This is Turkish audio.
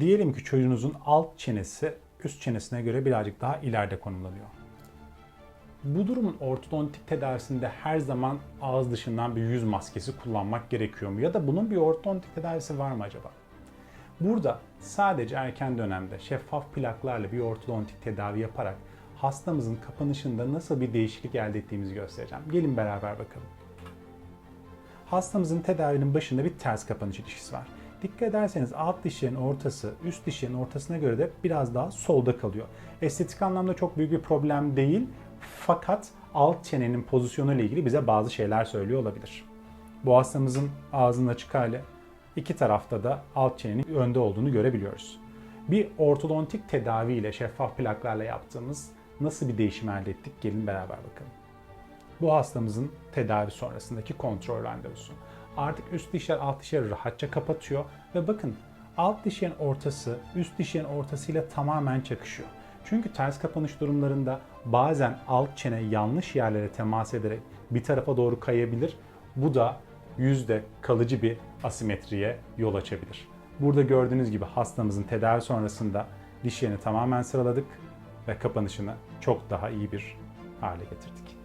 Diyelim ki çocuğunuzun alt çenesi üst çenesine göre birazcık daha ileride konumlanıyor. Bu durumun ortodontik tedavisinde her zaman ağız dışından bir yüz maskesi kullanmak gerekiyor mu? Ya da bunun bir ortodontik tedavisi var mı acaba? Burada sadece erken dönemde şeffaf plaklarla bir ortodontik tedavi yaparak hastamızın kapanışında nasıl bir değişiklik elde ettiğimizi göstereceğim. Gelin beraber bakalım. Hastamızın tedavinin başında bir ters kapanış ilişkisi var. Dikkat ederseniz alt dişlerin ortası üst dişlerin ortasına göre de biraz daha solda kalıyor. Estetik anlamda çok büyük bir problem değil fakat alt çenenin pozisyonu ile ilgili bize bazı şeyler söylüyor olabilir. Bu hastamızın ağzının açık hali iki tarafta da alt çenenin önde olduğunu görebiliyoruz. Bir ortodontik tedavi ile şeffaf plaklarla yaptığımız nasıl bir değişim elde ettik gelin beraber bakalım. Bu hastamızın tedavi sonrasındaki kontrol randevusu. Artık üst dişler alt dişleri rahatça kapatıyor ve bakın alt dişlerin ortası üst dişlerin ortasıyla tamamen çakışıyor. Çünkü ters kapanış durumlarında bazen alt çene yanlış yerlere temas ederek bir tarafa doğru kayabilir. Bu da yüzde kalıcı bir asimetriye yol açabilir. Burada gördüğünüz gibi hastamızın tedavi sonrasında dişlerini tamamen sıraladık ve kapanışını çok daha iyi bir hale getirdik.